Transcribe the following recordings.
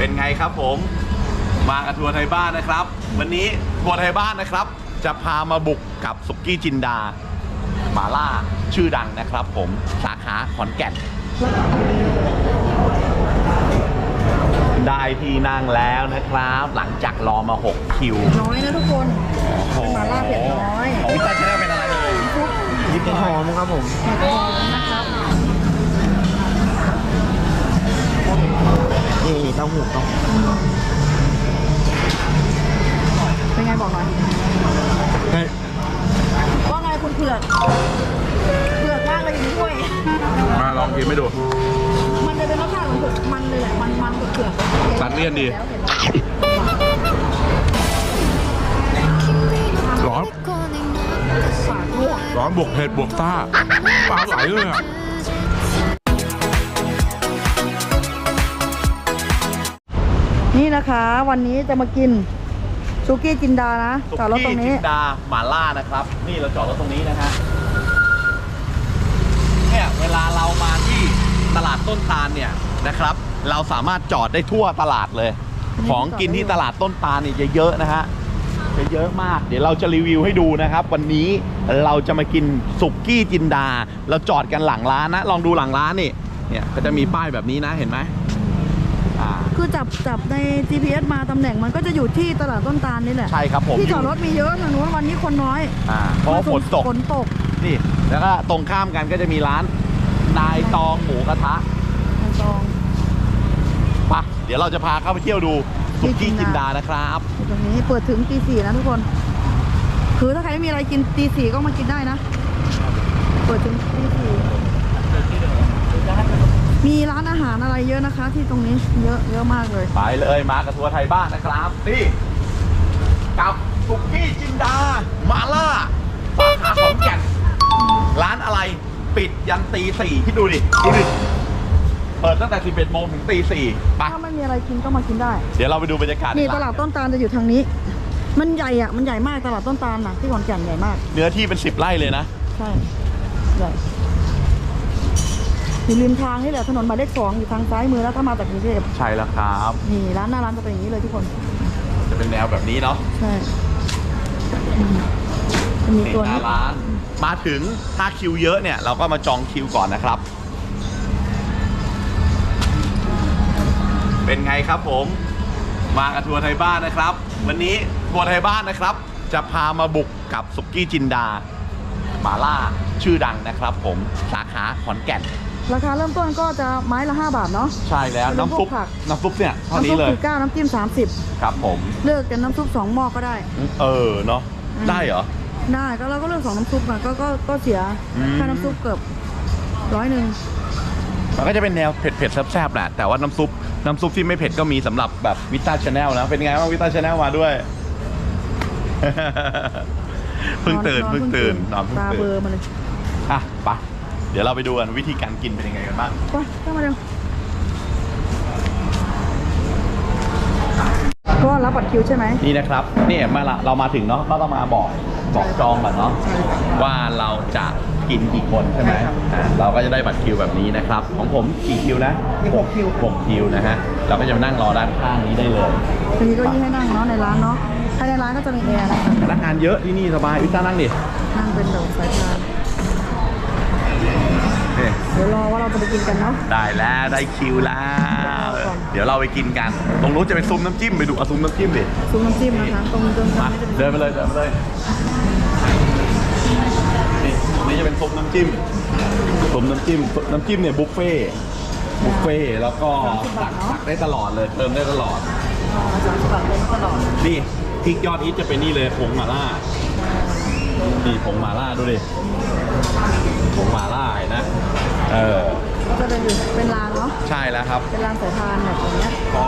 เป็นไงครับผม มากับทัวร์ไทยบ้านนะครับ วันนี้ทัวร์ไทยบ้านนะครับ จะพามาบุกกับสุกี้จินดาหมาล่าชื่อดังนะครับ ผมสาขาขอนแก่น ได้ที่นั่งแล้วนะครับ หลังจากรอมา 6 คิวน้อยนะทุกคนเป็นหมาล่าเผ็ดน้อยของพี่ตาชแนลเป็นอะไรเลย ยิบหอมครับผมเผ็ดน้อย เต้าหู้เต้าหู้เป็นไงบอกหน่อยเฮ้ยว่าไงคุณเผือกเผือกมากเลยอยู่ในถ้วยมาลองกินไม่ดู มันจะเป็นรสชาติของเผือกมันเลยแหละมันมันเผือกตัดเลี่ยนดีร้อน ฝากลวกร้อนบวกเผ็ดบวกซ่าปลาไหลเลยอะ นี่นะคะ วันนี้จะมากินซูกี้จินดานะสุจอดรถตรกี้งจินี้ นดาหมาล่านะครับ นี่เราจอดรถตรงนี้นะฮะเนี่ยเวลาเรามาที่ตลาดต้นตาลเนี่ยนะครับ เราสามารถจอดได้ทั่วตลาดเลยของกินที่ตลาดต้นตาลเนี่ยจะเยอะนะฮะจะเยอะมาก เดี๋ยวเราจะรีวิวให้ดูนะครับ วันนี้เราจะมากินสุกี้จินดา เราจอดกันหลังร้านนะ ลองดูหลังร้านนี่เนี่ยก็จะมีป้ายแบบนี้นะเห็นไหมาคือจับจับใน GPS มาตำแหน่งมันก็จะอยู่ที่ตลาดต้นตาลนี่แหละใช่ครับผมที่จอดยู่รถมีเยอะทางนู้นวันนี้คนน้อยอ่าเพราะว่าฝนตกฝนตกนี่ แล้วก็ตรงข้ามกันก็จะมีร้านนายตองหมูกระทะในซองไปะเดี๋ยวเราจะพาเข้าไปเที่ยวดูสุกี้ที่จิจินนดาดานะครับอยู่ตรงนี้เปิดถึงตีสี่นะทุกคน คือถ้าใครไม่มีอะไรกินตีสี่ก็มากินได้นะ เปิดถึงตีสี่ มีร้านอาหารอะไรเยอะนะคะ ที่ตรงนี้เยอะเยอะมากเลย ไปเลยมากับทัวร์ไทยบ้านนะครับนี่กับสุกี้จินดา มาล่าสาขาขอนแก่นร้านอะไรปิดยันตีสี่ที่ดูดิดูดิเปิดตั้งแต่ 11โมงถึงตีสี่ไปถ้าไม่มีอะไรกินก็มากินได้ เดี๋ยวเราไปดูบรรยากาศนี่ในตร้ลาดต้นตาลจะอยู่ทางนี้ มันใหญ่อะมันใหญ่มากตลาดต้นตาลนะที่ขอนแก่นใหญ่มาก เนื้อที่เป็น 10 ไร่เลยนะ ใช่ใหญ่ อยู่ริมทางนี่แหละถนนหมายเลขสองอยู่ทางซ้ายมือแล้วถ้ามาจากกรุงเทพใช่แล้วครับ นี่ร้านหน้าร้านจะเป็นอย่างนี้เลยทุกคนจะเป็นแนวแบบนี้เนาะใช่อืมจะมีนี่ตัวหน้านี้ร้าน มาถึงถ้าคิวเยอะเนี่ย เราก็มาจองคิวก่อนนะครับ เป็นไงครับผม มากับทัวร์ไทยบ้านนะครับ วันนี้ทัวร์ไทยบ้านนะครับ จะพามาบุกกับสุกี้จินดาหมาล่าชื่อดังนะครับ ผมสาขาขอนแก่น ราคาเริ่มต้นก็จะไม้ละ 5 บาทเนาะ ใช่แล้วเป็นน้ำซุปพวกผัก น้ำซุปเนี่ยเท่าน้ำนี้ซุปเลยคือเก้าน้ำจิ้มครับผม30เลือกกันน้ำซุป2หม้อก็ได้ เออเนาะอืมได้เหรอ ได้ก็เราก็เลือกสองน้ำซุปมาก็ก็ก็เสียอืมค่าน้ำซุปเกือบร้อยหนึ่งมันก็จะเป็นแนวเผ็ดเผ็ดๆแซ่บๆแหละแต่ว่าน้ำซุปน้ำซุปที่ไม่เผ็ดก็มีสำหรับแบบวิต้าชาแนลนะเป็นไงบ้างวิต้าชาแนลมาด้วยเพิ่งตื่นเพิ่งตื่นนอนเพิ่งตาเบลตื่อนมาเลยอะไป เดี๋ยวเราไปดูกันวิธีการกินเป็นยังไงกันบ้างไปเข้ามาเร็วก็รับบัตรคิวใช่ไหมนี่นะครับเนี่ยมาละเรามาถึงเนาะก็ต้องมาบอกบอกจองก่อนเนาะว่าเราจะกินกี่คนใช่ไหมใช่ครับอ่าเราก็จะได้บัตรคิวแบบนี้นะครับ ของผมกี่คิวนะมีหกคิวหกคิวนะฮะเราก็จะมานั่งรอด้านข้างนี้ได้เลยทีนี้ก็ยี่ให้นั่งเนาะในร้านเนาะภายในร้านก็จะมีแอร์นะคะพนักงานเยอะที่นี่สบายวิต้านั่งดินั่งเป็นแบบสายพานนี่เดี๋ยวรอว่าเราจะไปกินกันเนาะได้แล้วได้คิวแล้วก่อนเดี๋ยวเราไปกินกัน ตรงนู้นจะเป็นซุ้มน้ำจิ้มไปดูเอาซุ้มน้ำจิ้มดิซุปน้ำจิ้มนะคะตรงตรงกลามางนี่จะเป็นเดินไปเลยเดินไปเลยนี่ตรงนี้จะเป็นซุ้มน้ำจิ้มซุ้มน้ำจิ้มน้ำจิ้มเนี่ยบุฟเฟ่ต์บุฟเฟ่ต์แล้วก็ตักตักได้ตลอดเลยเติมได้ตลอดอ๋อสามสิบบาทเป็นตลอดนี่พริกยอดฮิตจะเป็นนี่เลยผงหม่าล่านี่ผงหม่าล่าดูดิผงหม่าล่าเห็นนะ เออก็จะเป็นอยู่เป็นรางเนาะใช่แล้วครับ เป็นรางสายพานแบบอย่างเงี้ยพอ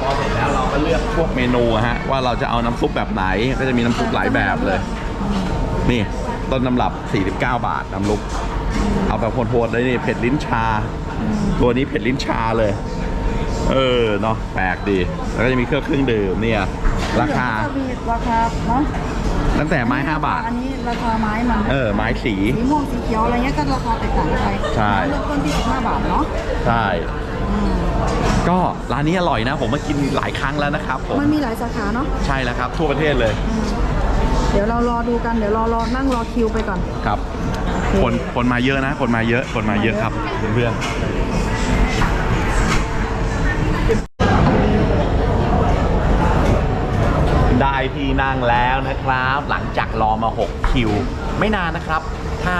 พอเสร็จแล้วเราก็เลือกพวกเมนูอะฮะว่าเราจะเอาน้ำซุปแบบไหนก็จะมีน้ำซุปหลายแบบเลย นี่ต้นน้ำรับ 49 บาทน้ำลุก เอาแบบโหดๆเลยนี่เผ็ดลิ้นชา ตัวนี้เผ็ดลิ้นชาเลย เออเนาะแปลกดี แล้วก็จะมีเครื่องเครื่องดื่มเนี่ยราคา ก็จะมีราคาเนาะ ตั้งแต่ไม้5บาท อันนี้ราคาไม้มันเออไม้สี สีม่วงสีเขียวอะไรเงี้ยก็ราคาแตกต่างกันไปใช่ เริ่มต้นที่ 15 บาทเนาะใช่อืมก็ร้านนี้อร่อยนะ ผมมากินหลายครั้งแล้วนะครับผมมันมีหลายสาขาเนาะใช่แล้วครับ ทั่วประเทศเลยอืมเดี๋ยวเรารอดูกันเดี๋ยวรอรอนั่งรอคิวไปก่อนครับ โอเคคนคนมาเยอะนะ คนมาเยอะคนมาเยอะครับเพื่อนๆ ที่นั่งแล้วนะครับ หลังจากรอมา 6 คิว ไม่นานนะครับ ถ้า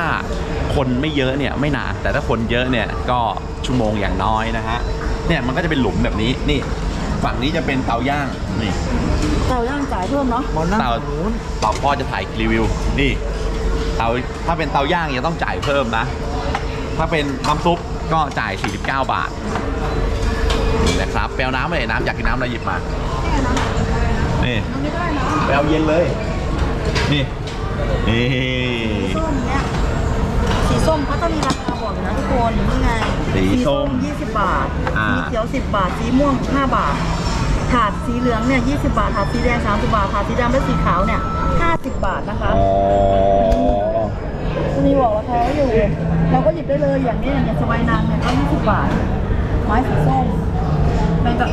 คนไม่เยอะเนี่ยไม่นาน แต่ถ้าคนเยอะเนี่ยก็ชั่วโมงอย่างน้อยนะฮะ เนี่ยมันก็จะเป็นหลุมแบบนี้ นี่ ฝั่งนี้จะเป็นเตาย่าง นี่ เตาย่างจ่ายเพิ่มเนาะมอนั่งเตาฝั่งนู้นต่อพ่อจะถ่ายรีวิว นี่ เตาถ้าเป็นเตาย่างยังต้องจ่ายเพิ่มนะ ถ้าเป็นน้ำซุปก็จ่าย 49 บาทนี่นะครับแปลน้ำไปเลยน้ำอยากกินน้ำอะไรหยิบมา นี่มันไม่ได้นะไปเอาเย็นเลย นี่นี่ส้มเนี่ยสีส้มเขาจะมีราคาบอกอยู่นะทุกคนนี่ไงสีส้ม20 บาทอ่าสีเขียว 10 บาท สีม่วง 5 บาท ถาดสีเหลืองเนี่ย20 บาท ถาดสีแดง 30 บาท ถาดสีดำและสีขาวเนี่ย 50 บาทนะคะอ๋อจะมีบอกราคาไว้อยู่ เราก็หยิบได้เลยอย่างนี้อย่างสบายนางเนี่ยก็20 บาท ไม้สีส้มเป็นแบบ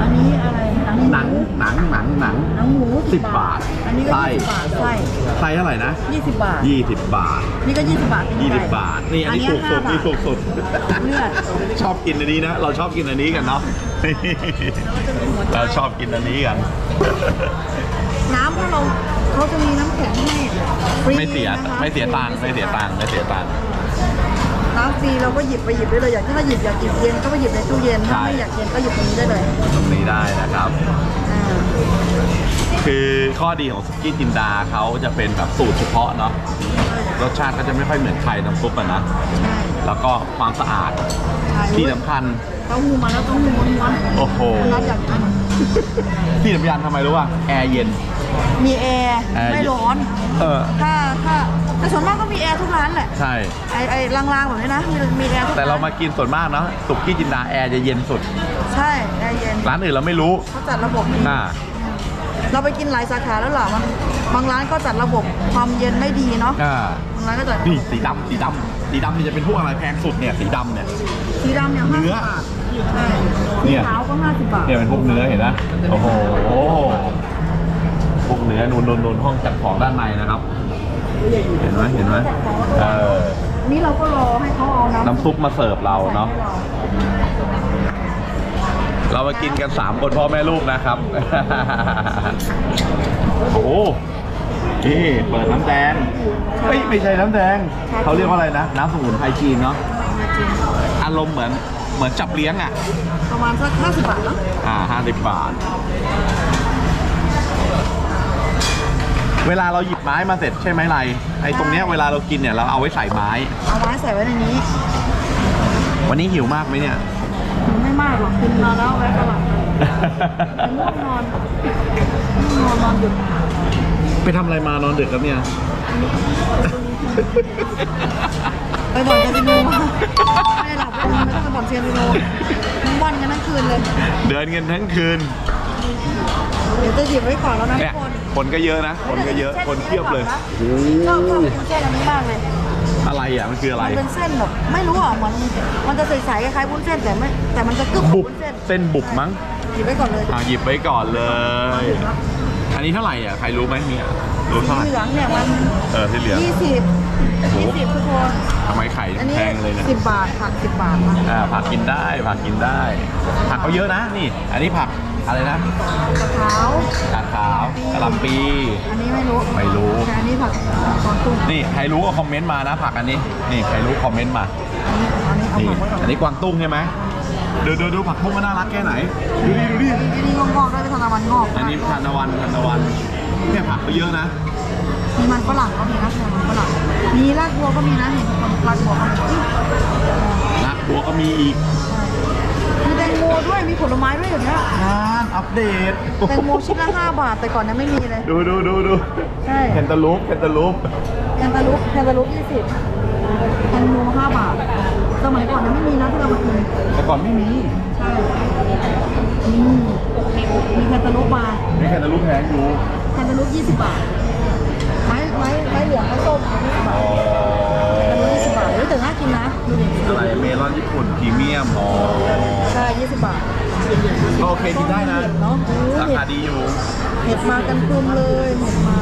อันนี้อะไร หนังหมูหนังหนังหนังหนังหนังหมูสิบบาท อันนี้ก็ไส้20บาทไส้ไส้เท่าไหร่นะ20บาท20บาท นี่ก็20บาทเป็นไง20บาท นี่อันนี้ถูกสุดอันนี่เนี้ยถูกสุดเลือดชอบกินอันนี้นะ เราชอบกินอันนี้กันเนาะเราชอบกินอันนี้กัน น้ำถ้าเราเขาจะมีน้ำแข็งให้ฟรีไม่เสียนะคะไม่เสียตังค์ไม่เสียตังค์ไม่เสียตังค์ น้ำฟรีเราก็หยิบไปหยิบได้เลยอยากถ้าหยิบอยากหยิบเย็นก็ไปหยิบในตู้เย็นถ้าไม่อยากเย็นก็หยิบตรงนี้ได้เลยตรงนี้ได้นะครับอ่าคือข้อดีของสุกี้จินดาเขาจะเป็นแบบสูตรเฉพาะเนาะรสชาติก็จะไม่ค่อยเหมือนใครน้ำซุปอะนะใช่แล้วก็ความสะอาดใช่ที่สำคัญเต้าหู้มาแล้วเต้าหู้ม้วนโอ้โหๆรับอยากกิน ที่สำคัญทำไมรู้ป่ะแอร์เย็น มีแอร์แอร์ ไม่ร้อน เออ ถ้าถ้าแต่ส่วนมากก็มีแอร์ทุกร้านแหละใช่ ไอไอลางๆแบบนี้นะมีมีแอร์ทุกแต่เราร้านมากินส่วนมากเนาะสุกี้จินดาแอร์จะเย็นสุด ใช่แอร์เย็นร้านอื่นเราไม่รู้เขาจัดระบบนี้อ่า เราไปกินหลายสาขาแล้วล่ะมันบางร้านก็จัดระบบความเย็นไม่ดีเนาะอ่า บางร้านก็จัดนี่สีดำสีดำสีดำนี่จะเป็นพวกอะไรแพงสุดเนี่ยสีดำเนี่ย สีดำเนี่ยห้าเนื้สิอบบาทใช่ เนี่สียขาวก็ห้าสิบบาทเนี่ยเป็นพวกเนื้อเห็นนะโอ้โหพวกเนื้อนูนนูนนูนห้องจัดของด้านในนะครับ เห็นไหมเห็นไหมเอออันนี้เราก็รอให้เขาเอาน้ำน้ำซุปมาเสิร์ฟเราเนาะเรามากินกัน3คนพ่อแม่ลูกนะครับ โอ้โหนี่เปิดน้ำแดงเฮ้ยไม่ใช่น้ำแดง เขาเรียกว่าอะไรนะ น้ำสมุนไพรจีนเนาะ อารมณ์เหมือน เหมือนจับเลี้ยงอะ ประมาณสักห้าสิบบาทเนาะอ่าห้าสิบบาท เวลาเราหยิบไม้มาเสร็จใช่ไหมไร ไอ้ตรงเนี้ยเวลาเรากินเนี่ยเราเอาไว้ใส่ไม้ เอาไว้ใส่ไว้ในนี้วันนี้หิวมากไหมเนี่ย ไม่มากหรอกกินมาแล้วไว้ตลาดง่วงนอนง่วงนอนนอนหยุดไปทำอะไรมานอนดึกครับเนี่ย ไปบ่อนคาสิโนมาไม่ได้หลับไม่ได้นอนไม่ต้องไปบ่อนคาสิโนทั้งวันกันทั้งคืนเลย เดินกันทั้งคืนเดี๋ยวจะหยิบไว้ก่อนแล้วนะทุเนี่ยกคนคนก็เยอะนะ คนก็เยอะคนเทียบเลย ชอบชอบกินเส้นอันนี้มากเลย อะไรอะมันคืออะไร มันเป็นเส้นแบบไม่รู้อะเหมือนมันจะใสๆคล้ายๆวุ้นเส้นแต่ไม่แต่มันจะกึกกว่าบุบวุ้นเส้นเส้นบุบมั้ง หยิบไว้ก่อนเลยอ่าหยิบไว้ก่อนเลย อันนี้เท่าไหร่อะ ใครรู้ไหมเนี่ย รู้สีเท่าไหร่เหลืองเนี่ยมันเออที่เหลืองยี่สิบโอ้โหยี่สิบทุกคนทำไมไข่อันนี้แพงเลยเนี่ยสิบบาทผักสิบบาทนะอ่าผักกินได้ผักกินได้ ผักเขาเยอะนะนี่ อันนี้ผักอะไรนะกระเท้ากาดขาวกะหล่ำปี อันนี้ไม่รู้ไม่รู้แต่อันนี้ผักกอนตุ้งนี่ใครรู้ก็คอมเมนต์มานะผักอันนี้นี่ใครรู้คอมเมนต์มาอันนี้อันนี้เอานี่ผักไว้ก่อนอันนี้กวางตุ้งใช่ไหมดูดูดูผักบุ้งมันน่ารักแค่ไหน ดูดิดูดิอันนี้งอกๆได้เป็นธนวันงอก อันนี้ทานตะวันทานตะวัน เนี่ยผักเขาเยอะนะ มีมันฝรั่งก็มีนะมันฝรั่งมีรากบัวก็มีนะเห็นคนรากบัวก็มีรักบัวก็มีอีกมีแตงโมด้วยมีผลไม้ด้วยอย่างเงี้ยงานอัปเดตแตงโมชิ้นละห้าบาทแต่ก่อนเนี่ยไม่มีเลยดูดูดูดูใช่แคนตาลูปแคนตาลูปแคนตาลูปแคนตาลูปยี่สิบแตงโมห้าบาทสมัยก่อนเนี่ยไม่มีนะที่เรามากินแต่ก่อนไม่มีใช่อืมมีแคนตาลูปมานี่แคนตาลูปแพงอยู่ แคนตาลูปยี่สิบบาท ไม้ไม้ไม้เหลืองไม้ส้มยี่สิบบาทแคนตาลูปยี่สิบบาทเฮ้ยแต่น่ากินนะดูดิอะไรเมลอนญี่ปุ่นพรีเมียมอ๋อใช่ยี่สิบบาทก็โอเคกินได้นะเห็ดเนาะโอ้ราเห็คาดดีอยู่เห็ดมากันตุมเลยเห็ดมา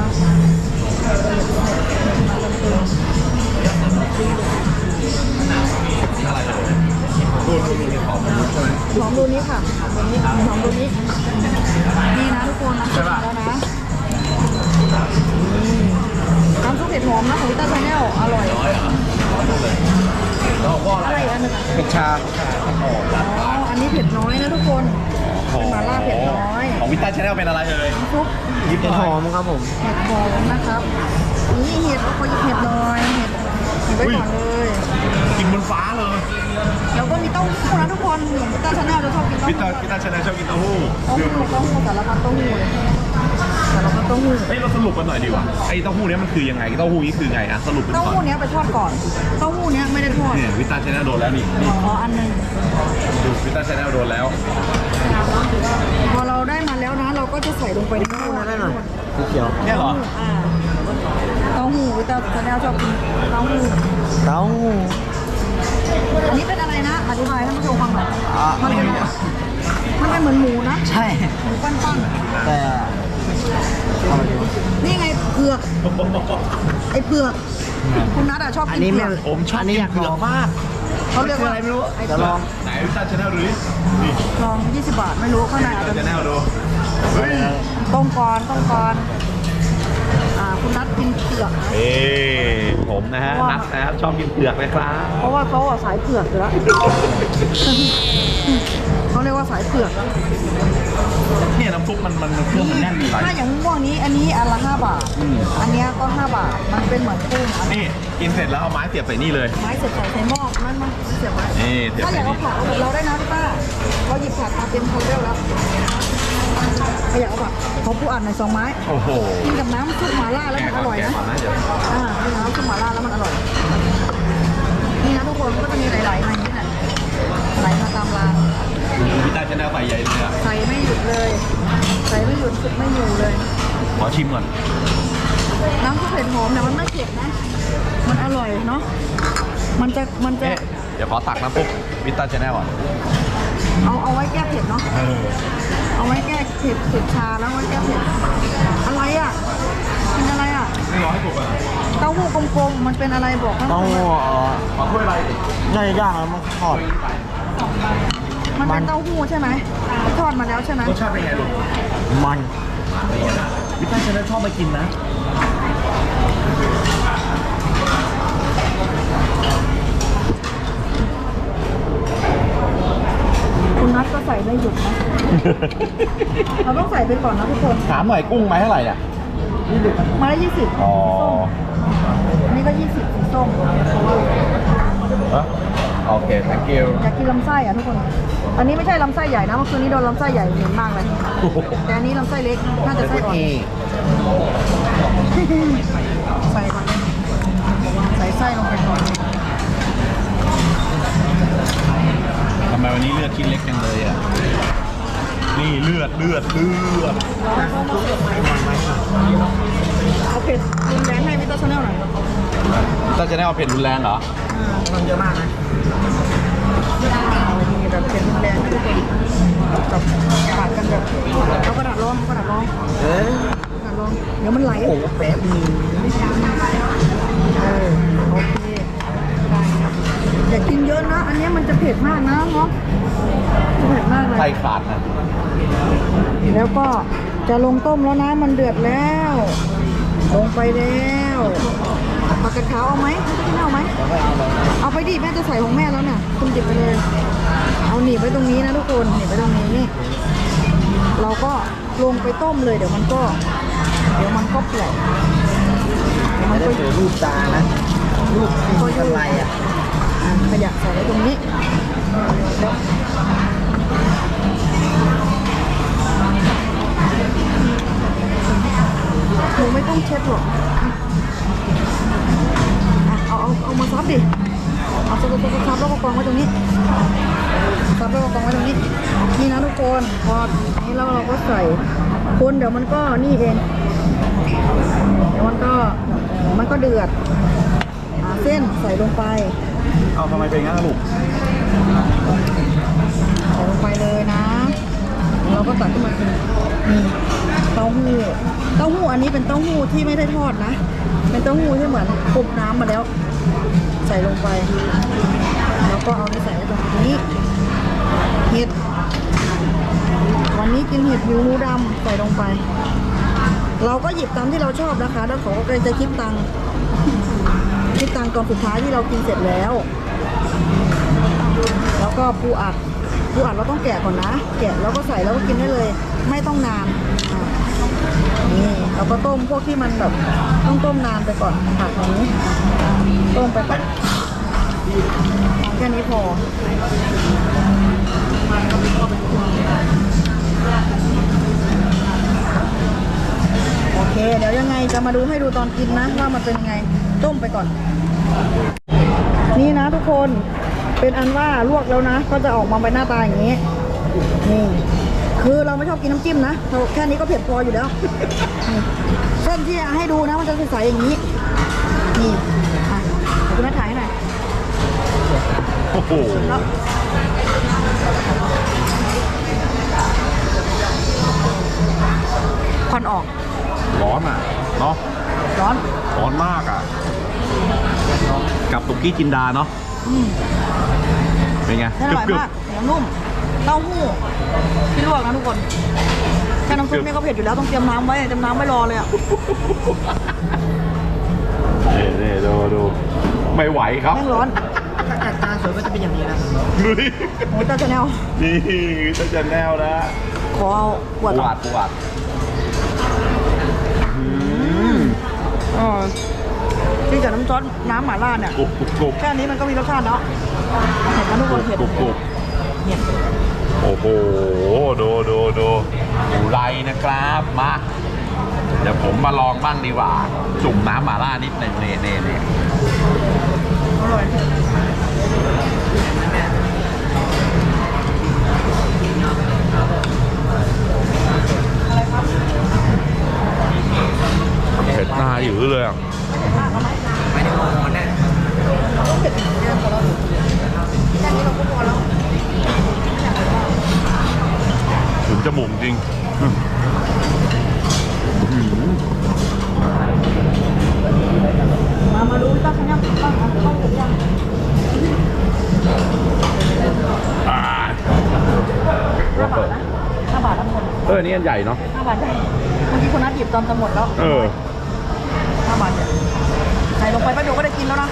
ยิบเห็ดหอมครับผม เห็ดหอมนะครับนี่เห็ดก็หยิบเห็ดน้อยเห็ดหยิบไว้ก่อนเลยกินบนฟ้าเลยแล้วก็มีเต้าหู้นะทุกคนพิต้าชาแนลจะชอบกินเต้าวิหู้ต้าวิต้าชาแนลชอบกินเต้าหู้เต้าหู้เต้าหู้สารพัดเต้าหู้เลยสารพัดเต้าหู้เฮ้ยเราสรุปกันหน่อยดีกว่าไอ้เต้าหู้เนี้ยมันคือยังไงเต้าหู้นี้คือไงอะสรุปกันเต้าก่อนหู้เนี้ยไปทอดก่อนเต้าหู้เนี้ยไม่ได้ทอดเนี่ยวิต้าชาแนลโดนแล้วนี่นี่ขออันหนึงดูวิต้าชาแนลโดนแล้วพอเราได้มาแล้วนะเรา ก็จะใส่ลงไปในเต้าหู้ได้หน่อยสีเขียวเนี่ยเหรออ่าเต้าหู้วิต้าชาแนลชอบกินเต้าหู้เต้าหู้อันนี้เป็นอะไรนะ อธิบายให้ท่านผู้ชมฟังหน่อยอะมันเป็นมันเป็นเหมือนหมูนะ ใช่หมูปั้นแต่อะไรดีวะๆนี่ไงเผือกไอ้เผือกคุณนัทอะชอบอันกินนี้เผืไม่อกผมชอบอันนี้กิอนยากเผืลออกงมาก เขาเรียกว่าอะไรไม่รู้ไอ้เดี๋ยวลองไหนวิต้าชาแนลดูดินี่ลอง 20 บาทไม่รู้ข้างในอาจวิต้าจะชาแนลดู เฮ้ย ต้มก่อนต้มก่อนอ่า คุณนัทกินเผือกนะเอ้ผมนะฮะนัดนะครับชอบกินเผือกนะครับ เพราะว่าเขาอะสายเผือกอยู่แล้ว เขาเรียกว่าสายเผือกเนี่ยน้ำซุปมันมันมันเครื่องมันแน่นดีไปถ้าอย่างม่วงนี้อันนี้อันละ5บาท อืม อันเนี้ยก็5บาท มันเป็นเหมือนกุ้งอันนี่กินเสร็จแล้วเอาไม้เสียบใส่นี่เลย ไม้เสียบใส่ใส่หม้อนั่นมั้งเสียบไว้นี่เสียบถ้าอใส่ยากเอานี่ผักเอาแบบเราได้นะพี่ป้าเราหยิบผักมาเต็มคาราเบลแล้ว ถ้าอยากเอาผักเขาผู้อัดในซองไม้โอ้โหกินกับน้ำซุปหม่าล่าแล้วมันอร่อยแกะนะก่อนนะเดี๋ยวอ่ากินกับน้ำซุปหม่าล่าแล้วมันอร่อย นี่นะทุกคนมันก็จะมีไหลๆมาอย่างนี้แหละไหลมาตามรางพี่ตาชาแนลใส่ใหญ่เลยอะใส่ไม่หยุดเลยใส่ไม่หยุดซุปไม่อยู่เลย ขอชิมก่อน น้ำซุปเผ็ดหอมเนี่ยมันไม่เผ็ดนะ มันอร่อยเนาะ มันจะมันจะ เอ๊ะเดี๋ยวขอตักน้ำซุปวิต้าชาแนลก่อน เอาเอาไว้แก้เผ็ดเนาะ เออเอาไว้แก้เผ็ดเผ็ดชาแล้วไว้แก้เผ็ด อะไรอะกินอะไรอะไม่รอให้สุกอะเต้าหู้กลมๆ มันเป็นอะไรบอกนะเต้าหู้เอ่อขอถ้วยอะไรน่าจะย่างแล้วมันทอด มันมัเป็น นเต้าหู้ใช่ไหมทอดมาแล้วใช่ไหมรสชาติเป็นไงลูกมันวิต้าชาแนลชอบมากินนะ คุณนัทก็ใส่ไม่หยุดนะ เราต้องใส่ไปก่อนนะทุกคน ถามหน่อยกุ้งไม้เท่าไหร่เนี่ยไมาละยี่สิบอ๋ออันนี้ก็ยี่สิบสีส้มฮะโอเค thank you อยากกินลำไส้อะทุกคน อันนี้ไม่ใช่ลำไส้ใหญ่นะเมื่อคืนนี้โดนลำไส้ใหญ่เหม็นมากเลย แต่อันนี้ลำไส้เล็ก น่าจะไส้อ่อนเอใส่ก่อนเลยใส่ไส้ลงไปก่อน ทำ ไมวันนี้เลือดชิ้นเล็กจังเลยอะ นี่เลือดเลือดเลือดเอาเผ็ดรุนแรงให้มิสเตอร์ชาแนลหน่อยวิต้าชาแนลเผ็ดรุนแรงเหรอมันเยอะมากนะเอาดีแบบเผ็ดรุนแรงให้ทุกคนแบบปาดกันแบบเอากระดาษรองเอากระดาษรองเอ๊ะกระดาษรองเดี๋ยวมันไหลโอ้โหแป๊บนึงเออโอเคได้ครับ อย่ากินเยอะนะ อันนี้มันจะเผ็ดมากนะเนาะจะเผ็ดมากเลยไส้ขาดนะแล้วก็จะลงต้มแล้วนะ มันเดือดแล้ว ลงไปแล้วผักกระเท้าเอาไหมไม่เอาไหมเอาไปดิแม่จะใส่ของแม่แล้วน่ะคุณจิบไปเลย เอาหนีบไว้ตรงนี้นะทุกคนหนีบไว้ตรงนี้นี่เราก็ลงไปต้มเลยเดี๋ยวมันก็ เดี๋ยวมันก็เปื่อยเดี๋ยวมัไม่นได้ก็เจอรูปตานะรูปที่อะไรอะอะ ขยะใส่ไว้ตรงนี้แล้วหนูไม่ต้องเช็ดหรอกเอาเอาเอามาซับดิ เอาซับซับซับแล้วก็กองไว้ตรงนี้ซับแล้วก็กองไว้ตรงนี้ นี่นะทุกคน พอนี้แล้วเราก็ใส่คนเดี๋ยวมันก็นี่เอง เดี๋ยวมันก็มันก็เดือดอเส้นใส่ลงไป เอาทำไมเป็นงั้นล่ะลูกใส่ลงไปเลยนะตักขึ้นมากินนี่เต้าหู้ เต้าหู้อันนี้เป็นเต้าหู้ที่ไม่ได้ทอดนะ เป็นเต้าหู้ที่เหมือนคลุกน้ำมาแล้ว ใส่ลงไป แล้วก็เอาไปใส่ตรงนี้ เห็ด วันนี้กินเห็ดหิวหมูดำใส่ลงไป เราก็หยิบตามที่เราชอบนะคะ แล้วเขาก็จะคิดตังค์ ตังก่อนสุดท้ายที่เรากินเสร็จแล้ว แล้วก็ปูอัดปูอัดเราต้องแกะก่อนนะ แกะแล้วก็ใส่แล้วก็กินได้เลย ไม่ต้องนานอ่านี่เราก็ต้มพวกที่มันแบบต้องต้มนานไปก่อนผักนี้ต้มไปก่อนแค่นี้พอโอเค เดี๋ยวยังไงจะมาดูให้ดูตอนกินนะว่ามันเป็นยังไงต้มไปก่อน นี่นะทุกคนเป็นอันว่าลวกแล้วนะ ก็จะออกมาเป็นหน้าตาอย่างนี้ นี่ คือเราไม่ชอบกินน้ำจิ้มนะเราแค่นี้ก็เผ็ดพออยู่แล้วนี่เส้นที่ให้ดูนะมันจะใสๆอย่างนี้ นี่อะเดี๋ยวคุณนัทถ่ายให้หน่อยโอ้โหแล้วควันออก ร้อนอะ เนาะร้อน ร้อนมากอะ กับตุกกี้จินดาเนาะอืมเป็นไงเส้นอร่อยกรึบมากเหนียวนุ่ม เต้าหู้ที่ลวกนะทุกคน แค่น้ำซุปนี่ก็เผ็ดอยู่แล้วต้องเตรียมน้ำไว้เตรียมน้ำไว้รอเลยอะ ๆนี่นี่ดูดูไม่ไหวครับ แม่งร้อนถ้าจัดจานสวยก็จะเป็นอย่างนี้นะดูดิ โอ้ยตาชาแนลนี่เจ้าจะแนวนะ ขอเอาขวดปวดปวด กับน้ำซอสน้ำหม่าล่าเนี่ยกรุบกรุบกรุบแค่นี้มันก็มีรสชาติแล้วเผ็ดนะทุกคนเผ็ดกรุบกรุบเนี่ยโอ้โหดูดูดูอยู่ไรนะครับมาเดี๋ยวผมมาลองบ้างดีกว่า จุ่มน้ำหม่าล่านิดหนึ่งเน่เน่เน่อร่อยเผ็ดหน้าอยู่เลยอะ ไม่ได้มองมันแน่ เผ็ดอย่างเดียวพอแล้วแค่นี้เราก็พอแล้วถึงจมูกจริงมามาดูตั้งขยับตั้งนะเข้าผมยังห้าบาทนะห้าบาททั้งหมดเออนี่อันใหญ่เนาะห้าบาทได้เมื่อกี้คนนัดหยิบตอนจะหมดแล้วเออห้าบาทเนี่ยใส่ลงไปป๊บเดียวก็ได้กินแล้วนะ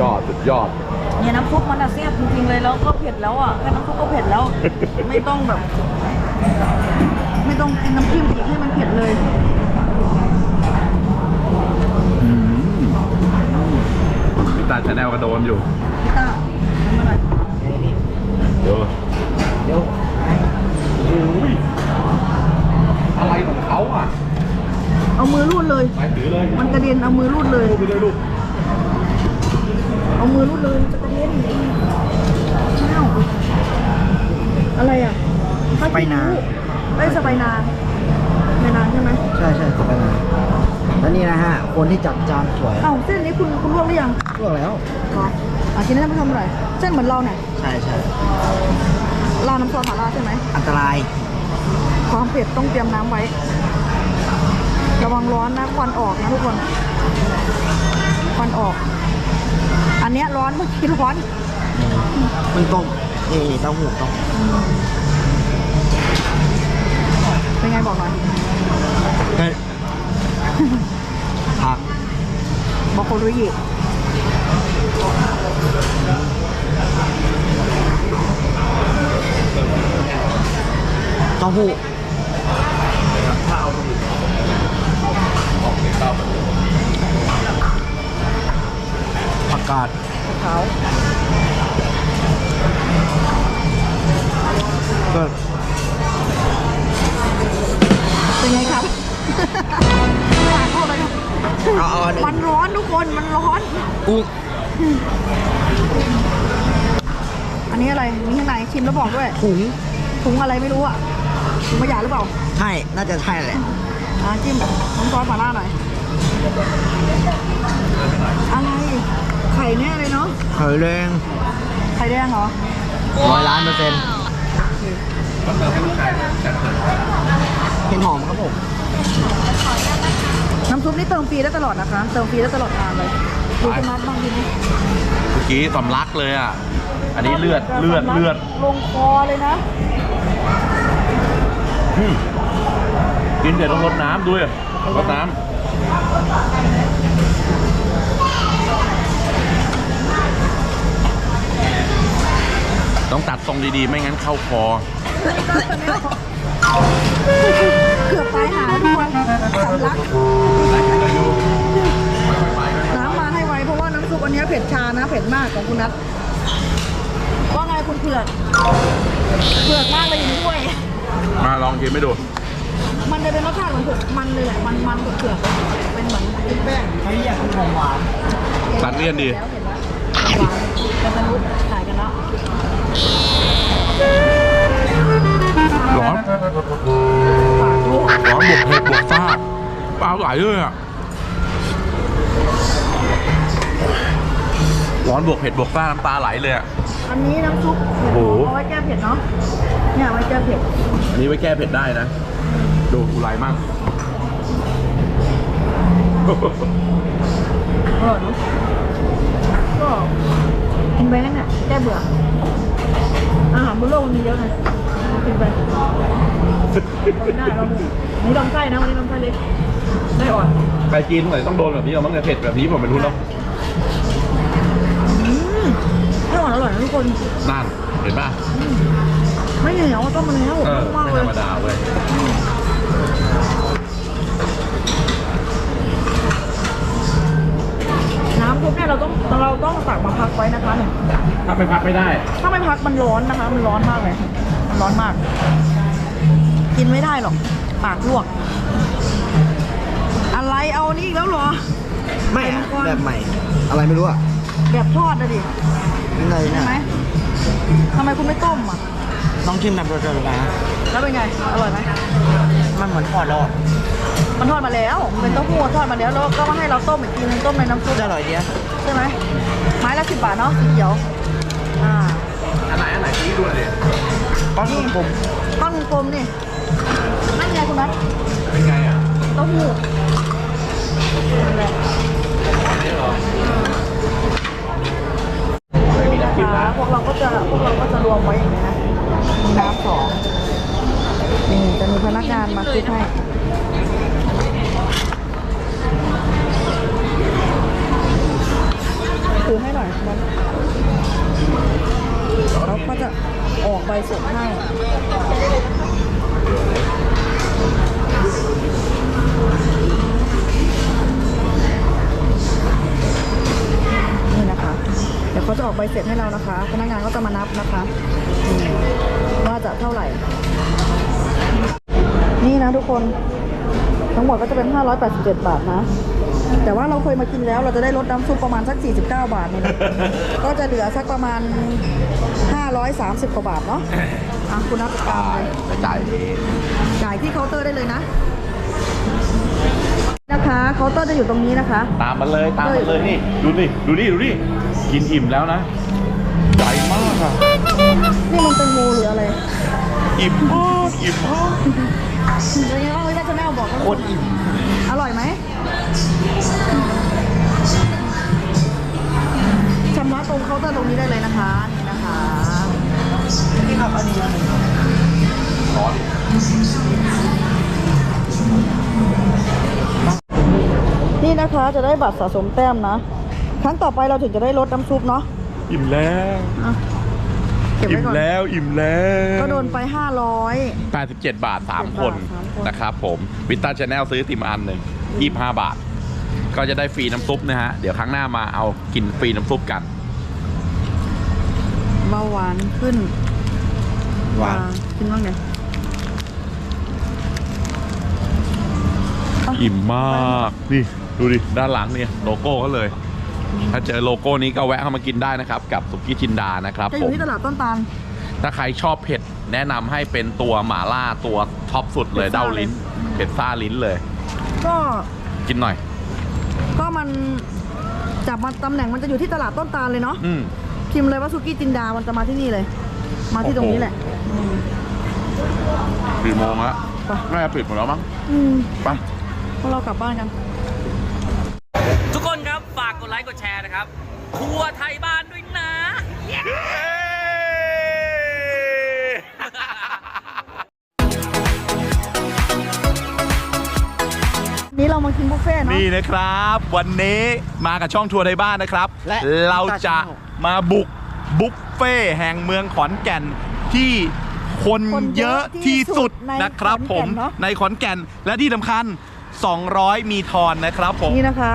ยอดสุดยอด เนี่ยน้ำซุปมันอะแซ่บจริงๆเลยแล้วก็เผ็ดแล้วอะแค่น้ำซุปก็เผ็ดแล้ว ไม่ต้องแบบ ไม่ต้องกินน้ำจิ้มอีกให้มันเผ็ดเลยพี่ตาชาแนลกระโดนอยู่พี่ต้าทำอะไรเดี๋ยวเดี๋ยวอุ้ยอะไรของเขาอะ เอามือรูดเลย ไปถือเลยมันกระเด็นเอามือรูดเลยไปเลยลูกเอามือรูดเลยมันจะกระเด็นเอ้าอะไรอะผ้ขี้ริ้วเอ้ยสไปนาสไปนาใช่ไหมใช่ใช่จะเป็นแล้วนี่นะฮะ คนที่จัดจานสวยเอ้าเส้นนี้คุณคุณลวกหรือยังลวกแล้ว เหรออะกินให้ท่านผู้ชมหน่อยเส้นเหมือนเราเนี่ยใช่ใช่ราดน้ำซอสหม่าล่าใช่ไหม อันตราย ความเผ็ดต้องเตรียมน้ำไว้ ระวังร้อนนะควันออกนะทุกคนควันออก อันเนี้ยร้อนเมื่อกี้ร้อนมันต้มนี่นี่เต้าหู้ต้มเป็นไงบอกหน่อยเฮ้ยผักบอกโครุยิเต้าหู้ ผักกาดขาวก็เป็นไงครับปากเข้าไปครับเอาเอาอันหนึ่งมันร้อนทุกคน มันร้อน อุ้งอันนี้อะไร มีข้างในชิมแล้วบอกด้วย ถุง ถุงอะไรไม่รู้อะถุงขยะหรือเปล่า ใช่ น่าจะใช่แหละ อ่าจิ้มน้ำซอสหม่าล่าหน่อย อะไร ไข่แน่เลยเนาะ ไข่แดงไข่แดงเหรอ ร้อยล้านเปอร์เซ็นต์ก็เติมให้ลูกชายจัดเถอะเห็นหอมครับผม น้ำซุปนี่เติมฟรีได้ตลอดนะคะ เติมฟรีได้ตลอดงานเลยดูคุณนัทบ้างทีนี้เมื่อกี้สำลักเลยอะ อันนี้เลือดเลือดเลือดลงคอเลยนะอืม กินเดี๋ยวต้องรดน้ำด้วยรดน้ำต้องตัดทรงดีๆ ไม่งั้นเข้าคอ เกือบตายหาทุกคนสำลัก น้ำมาให้ไวเพราะว่าน้ำซุปอันเนี้ยเผ็ดชานะ เผ็ดมากของคุณนัทว่าไงคุณเผือกเผือกมากเลยอยู่ในถ้วย มาลองกินไม่ดู มันจะเป็นรสชาติของเผือกมันเลยแหละมันมันเผือกๆเป็นเหมือนกินแป้งไม่อยากกินของหวานตัดเลี่ยนดี แล้วเห็นแล้วหวานเป็นมนุษย์ขายกันแล้วร้อนปากลูกร้อนบวกเผ็ดบวกซ่าปลาไหลเลยอะร้อนบวกเผ็ดบวกซ่าน้ำตาไหลเลยอะอันนี้น้ำซุปเผ็ดโอ้โหเอาไว้แก้เผ็ดเนาะเนี่ยเอาไว้แก้เผ็ด อันนี้ไว้แก้เผ็ดได้นะ ดูกูไหลมากอร่อยเนอะก็กินไปนั่นแหละแก้เบื่ออาหารบนโลกมันมีเยอะไงกินไปเอาไม่ได้เราดูนี่ลำไส้นะวันนี้ลำไส้เล็กได้อ่อนไปจีนหน่อยต้องโดนแบบนี้เอามั้งเนี่ยเผ็ดแบบนี้ผมไม่รู้เนาะอืมได้อ่อนอร่อยนะทุกคนนั่นเห็นป่ะ ไม่เหนียวต้มมาแล้วเออมากไม่เลธย รรมดาเว้ยน้ำ ซุปเนี่ยเราต้องเราต้องตักมาพักไว้นะคะเนี่ยถ้าไม่พักไม่ได้ ถ้าไม่พักมันร้อนนะคะ มันร้อนมากเลยมันร้อนมาก กินไม่ได้หรอกปากลวก อะไรเอานี่อีกแล้วเหรอ ไม่อะเป็นก่อนแบบใหม่ อะไรไม่รู้อะแบบทอดนะดิยังไงใช่เนี่ยไหมทำไมคุณไม่ต้มอะ ต้องชิมแบบสดๆนะแล้วเป็นไง อร่อยไหมมันเหมือนทอดแล้วอะ มันทอดมาแล้วมันเป็นเต้าหู้ทอดมาแล้วแล้วก็มาให้เราต้มอีกทีนึงต้มในน้ำซุปจะอร่อยดีอะใช่ไหมไม้ละสิบบาทเนาะสีเขียวอ่าอันไหนอันไหนชี้ดูหน่อยดิก้อนกลมก้อนกลมๆนี่นั่นไงคุณนัทเป็นไงอะเต้าหู้นั่นแหละอันนี้เหรอไม่มีน้ำจิ้มนะคะนะพวกเราก็จะพวกเราก็จะรวมไว้อย่างนี้นะมีน้ำสองนี่จะมีพนักงานมาคิดให้ ถือให้หน่อยมันเขาก็จะออกใบเสร็จให้นี่นะคะ เดี๋ยวเขาจะออกใบเสร็จให้เรานะคะ พนักงานก็จะมานับนะคะ ว่าจะเท่าไหร่ นี่นะทุกคน ทั้งหมดก็จะเป็น 587 บาทนะ แต่ว่าเราเคยมากินแล้วเราจะได้ลดน้ำซุปประมาณสัก 49 บาทเนี่ยนะก็จะเหลือสักประมาณ 530 กว่าบาทเนาะอะคุณนับตามเลยไปจ่ายเองจ่ายที่เคาน์เตอร์ได้เลยนะ นะคะเคาน์เตอร์จะอยู่ตรงนี้นะคะ ตามมาเลยตามมาเลยนี่ดูดิดูดิดูดิกินอิ่มแล้วนะใหญ่มากอะนี่มันเป็นงูหรืออะไรอิ่มมากอิ่มมากเป็นไงบ้างเฮ้ยแม่ชาแนลบอกโคตรอิ่มอร่อยไหม ชำระตรงเคาน์เตอร์ตรงนี้ได้เลยนะคะนี่นะคะนี่ครับอันนี้อันนี้ร้อนนี่นะคะจะได้บัตรสะสมแต้มนะ ครั้งต่อไปเราถึงจะได้ลดน้ำซุปเนาะอิ่มแล้วอะเก็บอิ่ไว้มก่อน แล้วอิ่มแล้วก็โดนไป 500 87 บาท 3 คนสามคน นะครับผมวิต้าชาแนลซื้อติมอันหนึ่ง 25 บาท ก็จะได้ฟรีน้ำซุปนะฮะ เดี๋ยวครั้งหน้ามาเอากินฟรีน้ำซุปกันเบาหวานขึ้นหวานกินบ้างไงอิ่มมาก นี่ ดูดิ ด้านหลังเนี่ยโลโก้เขาเลย ถ้าเจอโลโก้นี้ก็แวะเข้ามากินได้นะครับ กับสุกี้จินดานะครับจะอผยู่มที่ตลาดต้นตาล ถ้าใครชอบเผ็ด แนะนำให้เป็นตัวหม่าล่าตัวท็อปสุดเลยเผ็ดซ่าเด้าลิ้น เผ็ดซ่าลิ้นเลย ก็กินหน่อย ก็มันจับมาตำแหน่งมันจะอยู่ที่ตลาดต้นตาลเลยเนาะอืม พิมพ์เลยว่าสุกี้จินดา มันจะมาที่นี่เลย มาที่ตรงนี้แหละอืมสี่โมงแล้วไป น่าจะปิดหมดแล้วมั้งอืมไป พวกเรากลับบ้านกัน ทุกคนครับ ฝากกดไลค์กดแชร์นะครับ ครัวไทยบ้านด้วยนะนี้ กินบุฟเฟ่ต์เนาะ นี่นะครับ วันนี้มากับช่องทัวร์ไทยบ้านนะครับ และเราจะมาบุกบุฟเฟ่แห่งเมืองขอนแก่นที่คนเยอะที่สุดนะครับผมในขอนแก่นและที่สำคัญ 200 มีทอนนะครับผมนี่นะคะ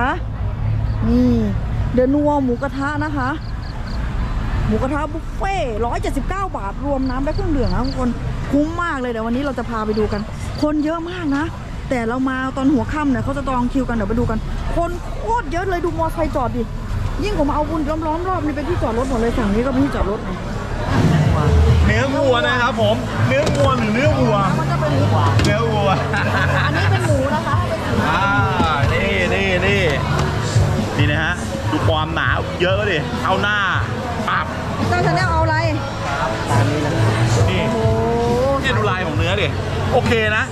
นี่เดอะนัวหมูกระทะนะคะ หมูกระทะบุฟเฟ่ร้อยเจ็ดสิบเก้าบาท รวมน้ำและเครื่องดื่มนะทุกคนคุ้มมากเลยเดี๋ยววันนี้เราจะพาไปดูกัน คนเยอะมากนะ แต่เรามาตอนหัวค่ำเนี่ยเขาจะตองคิวกันเดี๋ยวไปดูกัน คนโคตรเยอะเลยดูมอเตอร์ไซค์จอดดิ ยิ่งกว่ามาเอาบุญล้อมๆรอบนี่เป็นที่จอดรถหมดเลยฝั่งนี้ก็เป็นที่จอดรถเนื้อวัวนะครับผม เนื้อวัวหรือเนื้อวัว มันจะเป็นหมูเนื้อวัว อันนี้เป็นหมูนะคะเป็นหมูอ่า นี่นี่นี่นี่นะฮะ ดูความหนาเยอะดิ เอาหน้าปับเจ้าชาแนลเอาอะไรตามนี้นะนี่โอ้เนี่ยดูลายของเนื้อดิ โอเคนะ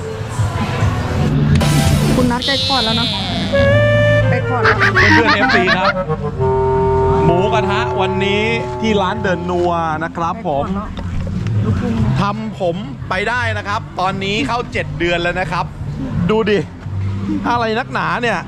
คุณนัดใกล้คลอดแล้วเนาะใกล้คลอดแล้วเพื่อนเพื่อนเอฟซีครับ หมูกระทะวันนี้ที่ร้านเดินนัวนะครับผมทำผมไปได้นะครับ ตอนนี้เข้า 7 เดือนแล้วนะครับ ดูดิ อะไรนักหนาเนี่ย